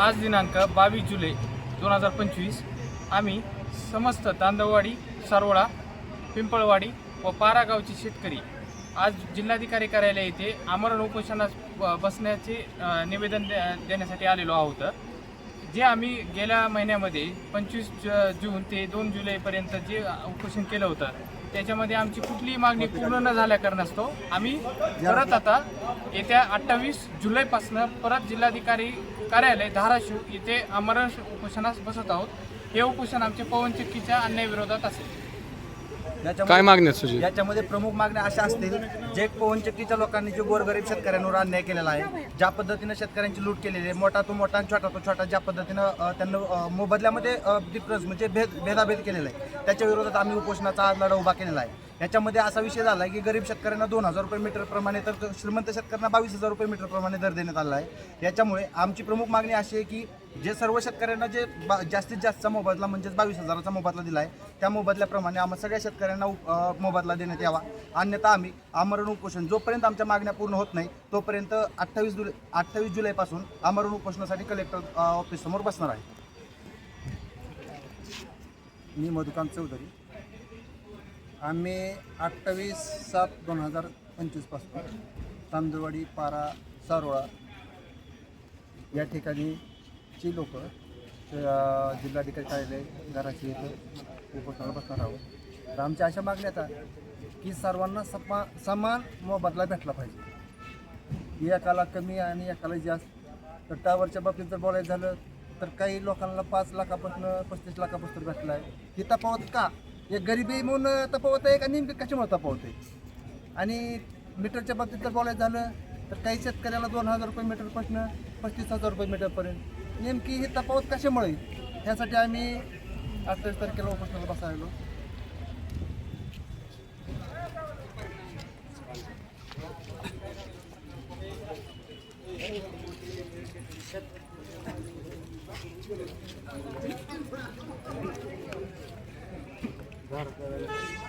आज दिनांक बावीस जुलै दोन हजार पंचवीस. आम्ही समस्त तांदळवाडी सारोळा पिंपळवाडी व पारागावचे शेतकरी. आज जिल्हाधिकारी कार्यालय येथे आमरण उपोषणास ब- बसण्याचे निवेदन दे- देण्यासाठी आलेलो आहोत. जे आम्ही गेल्या महिन्यामध्ये पंचवीस जून ते दोन जुलैपर्यंत जे उपोषण केलं होतं त्याच्यामध्ये आमची कुठलीही मागणी पूर्ण न झाल्या कारणास्तव आम्ही परत आता येत्या अठ्ठावीस जुलैपासून परत जिल्हाधिकारी कार्यालय धाराशिव येथे आमरण उपोषणास बसत आहोत. हे उपोषण आमचे पवनचक्कीच्या अन्यायाविरोधात असेल. काय मागण्या सुजी याच्यामध्ये प्रमुख मागण्या अशा असतील जे पवनचक्कीच्या लोकांनी जे गोरगरीब शेतकऱ्यांवर अन्याय केलेला आहे ज्या पद्धतीनं शेतकऱ्यांची लूट केलेली आहे मोठा तो मोठा आणि छोटा तो छोटा ज्या पद्धतीनं अ, त्यांना अ, मोबदल्यामध्ये डिफरन्स म्हणजे भेद भेदाभेद केलेला आहे त्याच्या विरोधात आम्ही उपोषणाचा आज लढा उभा केलेला आहे. याच्यामध्ये असा विषय झाला आहे की गरीब शेतकऱ्यांना दोन हजार रुपये मीटर प्रमाणे तर श्रीमंत शेतकऱ्यांना बावीस हजार रुपये मीटर प्रमाणे दर देण्यात आला आहे. याच्यामुळे आमची प्रमुख मागणी अशी आहे की जे सर्व शेतकऱ्यांना जे बा- जास्तीत जास्तचा मोबदला म्हणजेच बावीस हजाराचा मोबदला दिला आहे त्या मोबदल्याप्रमाणे आम्हा सगळ्या शेतकऱ्यांना मोबदला देण्यात यावा. अन्यथा आम्ही आमरण उपोषण जोपर्यंत आमच्या मागण्या पूर्ण होत नाही तोपर्यंत अठ्ठावीस जुलै अठ्ठावीस जुलैपासून आमरण उपोषणासाठी कलेक्टर ऑफिससमोर बसणार आहे. मी मधुकांत चौधरी. आम्ही अठ्ठावीस सात दोन हजार पंचवीसपासून तांदूळवाडी पारा सारोळा या ठिकाणीची लोक जिल्हाधिकारी कार्यालय घराची इथं उपोषणाला बसणार आहोत. तर आमच्या अशा मागण्या आता की सर्वांना समा समान मोबदला भेटला पाहिजे. एकाला कमी आणि एकाला जास्त. तर टावरच्या बाबतीत जर बोलायचं झालं तर काही लोकांना पाच लाखापासून पस्तीस लाखापासून भेटला आहे ही तफावत का? एक गरिबी म्हणून तफावत आहे का? नेमकी कशामुळे तफावत आहे? आणि मीटरच्या बाबतीत जर बोलायचं झालं तर काही शेतकऱ्याला दोन हजार रुपये मीटरपासून पस्तीस हजार रुपये मीटरपर्यंत नेमकी ही तफावत कशामुळे ह्यासाठी आम्ही अठ्ठावीस तारखेला उपोषणाला बसायलो. Gracias.